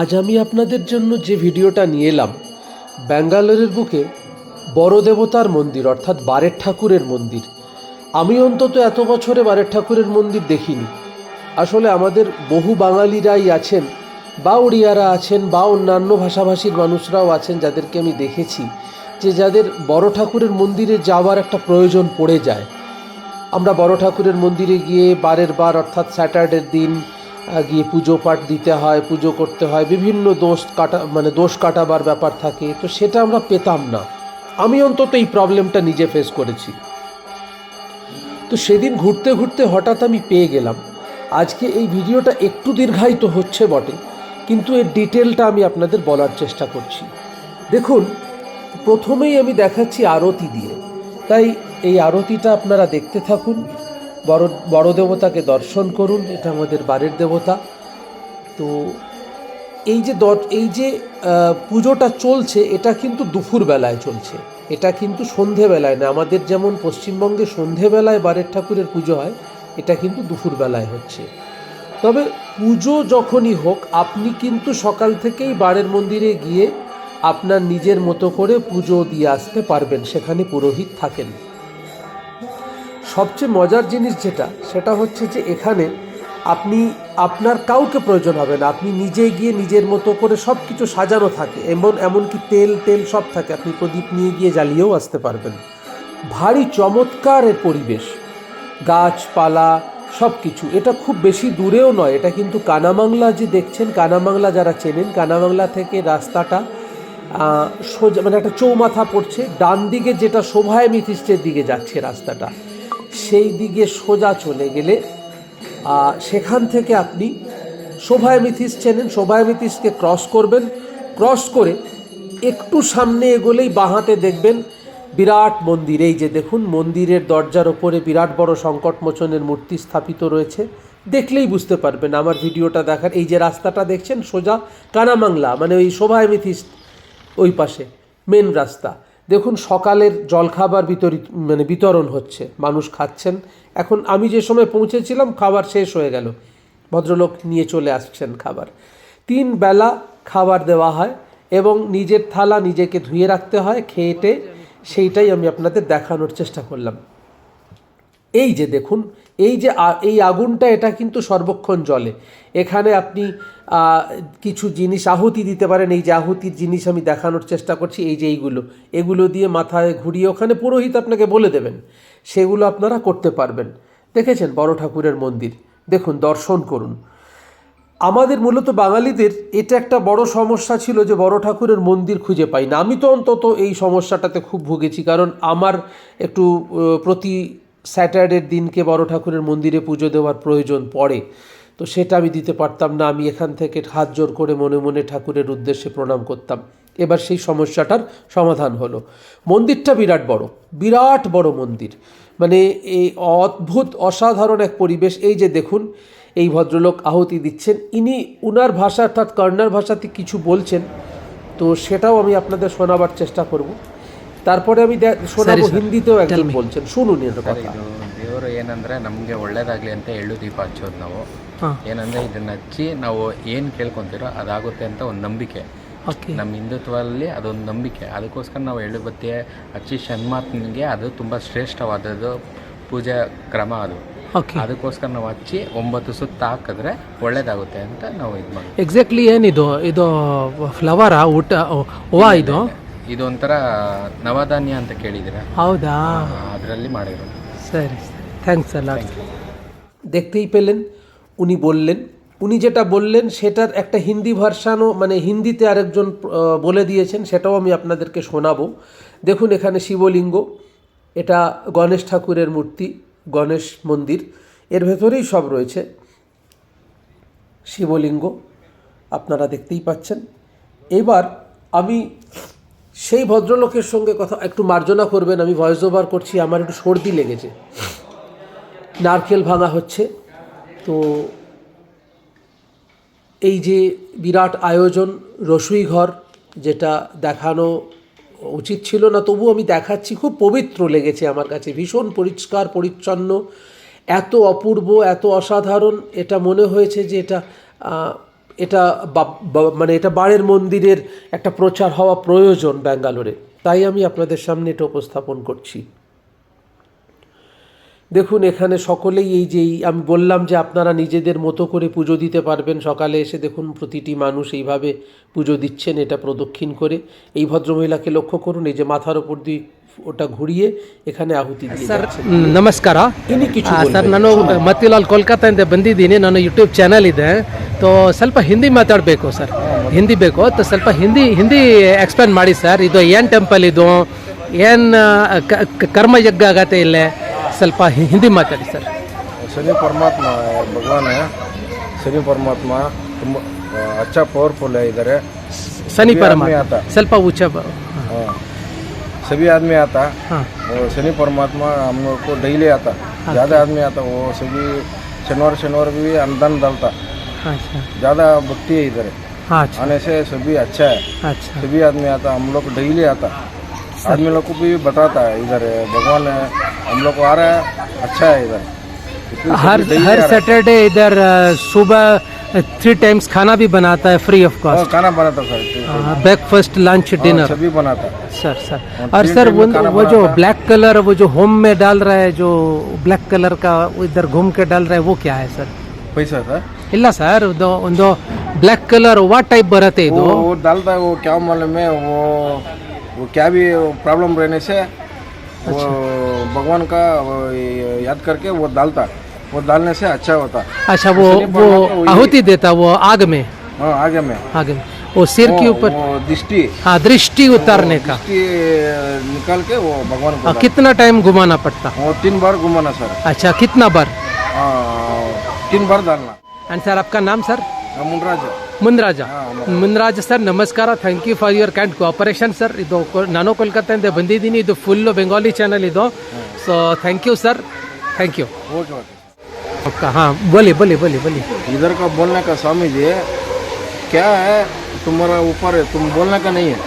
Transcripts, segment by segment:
আজ আমি আপনাদের জন্য যে ভিডিওটা নিয়ে এলাম, ব্যাঙ্গালোরের বুকে বড় দেবতার মন্দির, অর্থাৎ বারের ঠাকুরের মন্দির। আমি অন্তত এত বছরে বারের ঠাকুরের মন্দির দেখিনি। আসলে আমাদের বহু বাঙালিরাই আছেন, বা উড়িয়ারা আছেন, বা অন্যান্য ভাষাভাষীর মানুষরাও আছেন যাদেরকে আমি দেখেছি, যে যাদের বড় ঠাকুরের মন্দিরে যাওয়ার একটা প্রয়োজন পড়ে যায়। আমরা বড় ঠাকুরের মন্দিরে গিয়ে বারের বার, অর্থাৎ স্যাটারডের দিন গিয়ে পুজো পাঠ দিতে হয়, পুজো করতে হয়, বিভিন্ন দোষ কাটা মানে দোষ কাটাবার ব্যাপার থাকে, তো সেটা আমরা পেতাম না। আমি অন্তত এই প্রবলেমটা নিজে ফেস করেছি। তো সেদিন ঘুরতে ঘুরতে হঠাৎ আমি পেয়ে গেলাম। আজকে এই ভিডিওটা একটু দীর্ঘায়িত হচ্ছে বটে, কিন্তু এর ডিটেলটা আমি আপনাদের বলার চেষ্টা করছি। দেখুন, প্রথমেই আমি দেখাচ্ছি আরতি দিয়ে। তাই এই আরতিটা আপনারা দেখতে থাকুন। বড় বড় দেবতাকে দর্শন করুন, এটা আমাদের বাড়ির দেবতা। তো এই যে এই যে পুজোটা চলছে, এটা কিন্তু দুপুর বেলায় চলছে। এটা কিন্তু সন্ধেবেলায় না, আমাদের যেমন পশ্চিমবঙ্গে সন্ধেবেলায় বারের ঠাকুরের পুজো হয়, এটা কিন্তু দুপুর বেলায় হচ্ছে। তবে পুজো যখনই হোক, আপনি কিন্তু সকাল থেকেই বারের মন্দিরে গিয়ে আপনার নিজের মতো করে পুজো দিয়ে আসতে পারবেন, সেখানে পুরোহিত থাকেন। সবচেয়ে মজার জিনিস যেটা, সেটা হচ্ছে যে এখানে আপনি, আপনার কাউকে প্রয়োজন হবে না। আপনি নিজে গিয়ে নিজের মতো করে সব কিছু সাজানো থাকে। এমন, এমনকি তেল তেল সব থাকে। আপনি প্রদীপ নিয়ে গিয়ে জ্বালিয়েও আসতে পারবেন। ভারী, চমৎকার এর পরিবেশ। গাছপালা সব কিছু এটা খুব বেশি দূরেও নয়। এটা কিন্তু কানামাংলা যে দেখছেন, কানামাংলা যারা চেনেন, কানামাংলা থেকে রাস্তাটা সোজা মানে একটা চৌমাথা পড়ছে। ডান দিকে যেটা শোভায় মিথিষ্টের দিকে যাচ্ছে রাস্তাটা। সেই দিকে সোজা চলে গেলে সেখান থেকে আপনি শোভায় মিথিস চেনেন শোভায় মিথিসকে ক্রস করবেন, ক্রস করে একটু সামনে এগোলেই বাঁহাতে দেখবেন বিরাট মন্দির। এই যে দেখুন, মন্দিরের দরজার ওপরে বিরাট বড় সংকটমোচনের মূর্তি স্থাপিত রয়েছে। দেখলেই বুঝতে পারবেন, আমার ভিডিওটা দেখার, এই যে রাস্তাটা দেখছেন, সোজা কানামাংলা মানে ওই শোভায় মিথিস ওই পাশে, মেন রাস্তা। দেখুন, সকালের জলখাবার বিতরিত মানে বিতরণ হচ্ছে, মানুষ খাচ্ছেন। এখন আমি যে সময় পৌঁছেছিলাম, খাবার শেষ হয়ে গেল। ভদ্রলোক নিয়ে চলে আসছেন খাবার। তিন বেলা খাবার দেওয়া হয় এবং নিজের থালা নিজেকে ধুয়ে রাখতে হয় খেয়েটে সেইটাই আমি আপনাদের দেখানোর চেষ্টা করলাম। এই যে দেখুন, এই যে এই আগুনটা এটা কিন্তু সর্বক্ষণ জলে এখানে আপনি কিছু জিনিস, আহুতি দিতে পারেন। এই যে আহুতির জিনিস আমি দেখানোর চেষ্টা করছি, এই যে এইগুলো। এগুলো দিয়ে মাথায় ঘুরিয়ে ওখানে পুরোহিত আপনাকে বলে দেবেন। সেগুলো আপনারা করতে পারবেন। দেখেছেন বড় ঠাকুরের মন্দির? দেখুন, দর্শন করুন। আমাদের মূলত বাঙালিদের এটা একটা বড় সমস্যা ছিল যে বড় ঠাকুরের মন্দির খুঁজে পাই না। আমি তো অন্তত এই সমস্যাটাতে খুব ভুগেছি। কারণ আমার একটু প্রতি স্যাটারডের দিনকে বড় ঠাকুরের মন্দিরে পুজো দেওয়ার প্রয়োজন পড়ে। তো সেটা আমি দিতে পারতাম না, আমি এখান থেকে হাত জোর করে মনে মনে ঠাকুরের উদ্দেশ্যে প্রণাম করতাম। এবার সেই সমস্যাটার সমাধান হলো। মন্দিরটা বিরাট বড় বিরাট বড় মন্দির। মানে এই অদ্ভুত, অসাধারণ এক পরিবেশ। এই যে দেখুন, এই ভদ্রলোক আহুতি দিচ্ছেন। ইনি উনার ভাষা, অর্থাৎ কর্নার ভাষাতে কিছু বলছেন। তো সেটাও আমি আপনাদের শোনাবার চেষ্টা করব। তারপরে আমি দে- শোনাবো হিন্দিতেও একজন বলছেন শুনুন এর কথা ಇದು ದೇವರು ಏನಂದ್ರೆ ನಮಗೆ ಒಳ್ಳೇದಾಗ್ಲಿ ಅಂತ ಎಳ್ಳು ದೀಪ ಹಚ್ಚೋದು ನಾವು ಏನಂದ್ರೆ ಇದನ್ನ ಹಚ್ಚಿ ನಾವು ಏನು ಕೇಳ್ಕೊಂತೀರೋ ಅದಾಗುತ್ತೆ ಅಂತ ಒಂದು ನಂಬಿಕೆ ನಮ್ಮ ಹಿಂದುತ್ವದಲ್ಲಿ ಅದೊಂದು ನಂಬಿಕೆ ಅದಕ್ಕೋಸ್ಕರ ನಾವು ಎಳ್ಳು ಬತ್ತಿ ಹಚ್ಚಿ ಶನ್ಮಾತ್ಮನಿಗೆ ಅದು ತುಂಬ ಶ್ರೇಷ್ಠವಾದದ್ದು ಪೂಜಾ ಕ್ರಮ ಅದು ಅದಕ್ಕೋಸ್ಕರ ನಾವು ಹಚ್ಚಿ ಒಂಬತ್ತು ಸುತ್ತ ಹಾಕಿದ್ರೆ ಒಳ್ಳೇದಾಗುತ್ತೆ ಅಂತ ನಾವು ಇದು ಮಾಡ್ತೀವಿ ಎಕ್ಸಾಕ್ಟ್ಲಿ ಏನಿದು ಇದು ಫ್ಲವರಾ ಊಟ ಹೂವ ಇದು ಇದೊಂಥರ ನವಧಾನ್ಯ ಅಂತ ಕೇಳಿದ್ದೀರಾ ಹೌದಾ ಅದರಲ್ಲಿ ಮಾಡಿರೋದು ಸರಿ থ্যাংকস আল্লাহ দেখতেই পেলেন উনি বললেন উনি যেটা বললেন সেটার একটা হিন্দি ভার্সানও মানে হিন্দিতে আরেকজন আহ, বলে দিয়েছেন সেটাও আমি আপনাদেরকে শোনাবো দেখুন এখানে শিবলিঙ্গ এটা গণেশ ঠাকুরের মূর্তি গণেশ মন্দির এর ভেতরেই সব রয়েছে শিবলিঙ্গ আপনারা দেখতেই পাচ্ছেন এবার আমি সেই ভদ্রলোকের সঙ্গে কথা একটু মার্জনা করবেন, আমি ভয়েস ওভার করছি, আমার একটু সর্দি লেগেছে। নারকেল ভাঙা হচ্ছে, তো এই যে বিরাট আয়োজন, রসুই ঘর, যেটা দেখানো উচিত ছিল না তবু আমি দেখাচ্ছি, খুব পবিত্র লেগেছে আমার কাছে, ভীষণ পরিষ্কার, পরিচ্ছন্ন, এত অপূর্ব, এত অসাধারণ, এটা মনে হয়েছে যে এটা এটা মানে এটা বাড়ের মন্দিরের একটা প্রচার হওয়া প্রয়োজন ব্যাঙ্গালোরে। তাই আমি আপনাদের সামনে এটা উপস্থাপন করছি। দেখুন, এখানে সকলেই এই যে আমি বললাম যে আপনারা নিজেদের মতো করে পুজো দিতে পারবেন। সকালে এসে দেখুন, প্রতিটি মানুষ এইভাবে পুজো দিচ্ছেন, এটা প্রদক্ষিণ করে। এই ভদ্রমহিলাকে লক্ষ্য করুন, এই যে মাথার ওপর দিয়ে ওটা ঘুরিয়ে এখানে আহুতি দিয়ে ಸರ್ যাচ্ছেন। ನಮಸ್ಕಾರ ಇನ್ನು ಕಿಚ್ಚು ಆ, ಬೋಲ್ಬೇಕು. ಸರ್ ನಾನು ಮತ್ತಿಲಾಲ್ ಕೋಲ್ಕತ್ತಾದಿಂದ ಬಂದಿದ್ದೀನಿ ನಾನು ಯೂಟ್ಯೂಬ್ ಚಾನಲ್ ಇದೆ ತೋ ಸ್ವಲ್ಪ ಹಿಂದಿ ಮಾತಾಡಬೇಕು ಸರ್ ಹಿಂದಿ ಬೇಕು ತೋ ಸ್ವಲ್ಪ ಹಿಂದಿ ಹಿಂದಿ ಎಕ್ಸ್ಪ್ಲೇನ್ ಮಾಡಿ ಸರ್ ಇದು ಏನು ಟೆಂಪಲ್ ಇದು ಏನು ಕರ್ಮಯಜ್ಞ ಆಗತ್ತೆ ಇಲ್ಲೇ ಸ್ವಲ್ಪ ಹಿ- ಹಿಂದಿ ಮಾತಾಡಿ ಸರ್ शनि परमात्मा है, भगवान है शनि परमात्मा ತುಂಬ अच्छा पावरफुल है इधर है ಸನಿ सभी ಪರಮ आदमी आता ಸ್ವಲ್ಪ ಉಚ್ಚ ಬ- हाँ सभी आदमी आता ಹಾಂ वो शनि परमात्मा हम लोग को डेली आता हाँ। ज़्यादा आदमी आता वो सभी शनिवार शनिवार भी अनुदान डालता अच्छा। ज़्यादा भक्ति है इधर। हाँ अच्छा। आने से सभी अच्छा है। अच्छा। सभी आदमी आता हम लोग डेली आता आदमी लोग को भी बताता है इधर भगवान है हम लोग को आ रहा है अच्छा है इधर। हर हर है। सैटरडे इधर सुबह थ्री टाइम्स खाना भी बनाता है फ्री ऑफ हाँ, कॉस्ट खाना बनाता सर ब्रेकफास्ट लंच हाँ, डिनर सभी बनाता सर सर और और तीन सर टाइम वो में खाना वो जो बनाता। ब्लैक कलर वो जो होम में डाल रहा है जो ब्लैक कलर का वो इधर घूम के डाल रहा है वो क्या है सर पैसा था ಇಲ್ಲ ಸರ್ ಒಂದು ಒಂದು ಬ್ಲ್ಯಾಕ್ ಕಲರ್ ವಾಟ್ ಟೈಪ್ ಬರುತ್ತೆ वो ಇದು वो डालता है वो क्या मालूम है वो वो क्या भी प्रॉब्लम रहने से वो भगवान का वो याद करके वो डालता वो डालने से अच्छा होता अच्छा वो इसलिए वो परमात्मा वही- आहुति देता वो आग में हाँ आगे में आग में वो सिर के वो- ऊपर वो दृष्टि हाँ दृष्टि उतारने का दृष्टि निकाल के वो भगवान को हाँ, डालता। कितना टाइम घुमाना पड़ता वो तीन बार घुमाना सर अच्छा कितना बार हाँ, तीन बार डालना एंड सर आपका नाम सर हाँ, मुनराज ಮುಂದ್ರಾಜ ಹಾಂ, ಮುಂದ್ರಾಜ್ ಸರ್ ನಮಸ್ಕಾರ thank you for your kind cooperation sir ಇದು ಕೊ- ನಾನು ಕೋಲ್ಕತ್ತಾದಿಂದ ಬಂದಿದ್ದೀನಿ ಇದು ಫುಲ್ ಬೆಂಗಾಲಿ ಚಾನಲ್ ಇದು so thank you sir thank you okay okay ಹಾಂ बोली बोली बोली बोली इधर का बोलने का स्वामी जी क्या है तुम्हारा ऊपर है तुम बोलने का नहीं है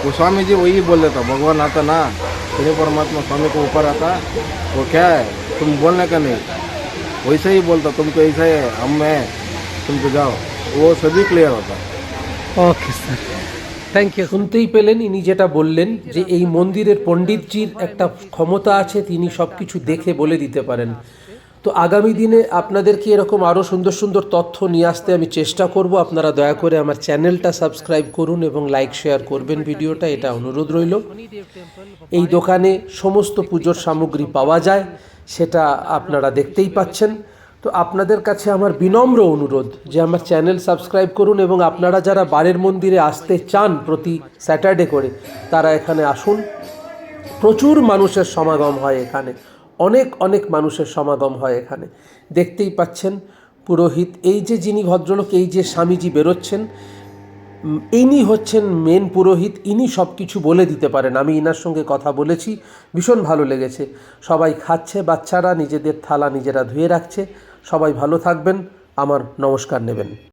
वो स्वामी जी वही बोल देता भगवान आता ना शनि परमात्मा स्वामी को ऊपर आता वो क्या है तुम बोलने का नहीं वैसे ही बोलता तुमको ऐसा है हम है तुमको जाओ वो सभी क्लियर होता ওকে স্যার থ্যাংক ইউ শুনতেই পেলেন ইনি যেটা বললেন যে এই মন্দিরের পণ্ডিতজির একটা ক্ষমতা আছে তিনি সব কিছু দেখে বলে দিতে পারেন তো আগামী দিনে আপনাদেরকে এরকম আরও সুন্দর সুন্দর তথ্য নিয়ে আসতে আমি চেষ্টা করব। আপনারা দয়া করে আমার চ্যানেলটা সাবস্ক্রাইব করুন এবং লাইক শেয়ার করবেন ভিডিওটা। এটা অনুরোধ রইল। এই দোকানে সমস্ত পুজোর সামগ্রী পাওয়া যায়, সেটা আপনারা দেখতেই পাচ্ছেন। তো আপনাদের কাছে আমার বিনম্র অনুরোধ যে আমার চ্যানেল সাবস্ক্রাইব করুন এবং আপনারা যারা বারের মন্দিরে আসতে চান প্রতি স্যাটারডে করে, তারা এখানে আসুন। প্রচুর মানুষের সমাগম হয় এখানে। অনেক অনেক মানুষের সমাগম হয় এখানে। দেখতেই পাচ্ছেন পুরোহিত, এই যে যিনি ভদ্রলোক, এই যে স্বামীজি বেরোচ্ছেন ইনি হচ্ছেন মেন পুরোহিত, ইনি সব কিছু বলে দিতে পারেন। আমি ইনার সঙ্গে কথা বলেছি, ভীষণ ভালো লেগেছে। সবাই খাচ্ছে, বাচ্চারা নিজেদের থালা নিজেরা ধুয়ে রাখছে। সবাই ভালো থাকবেন। আমার নমস্কার নেবেন।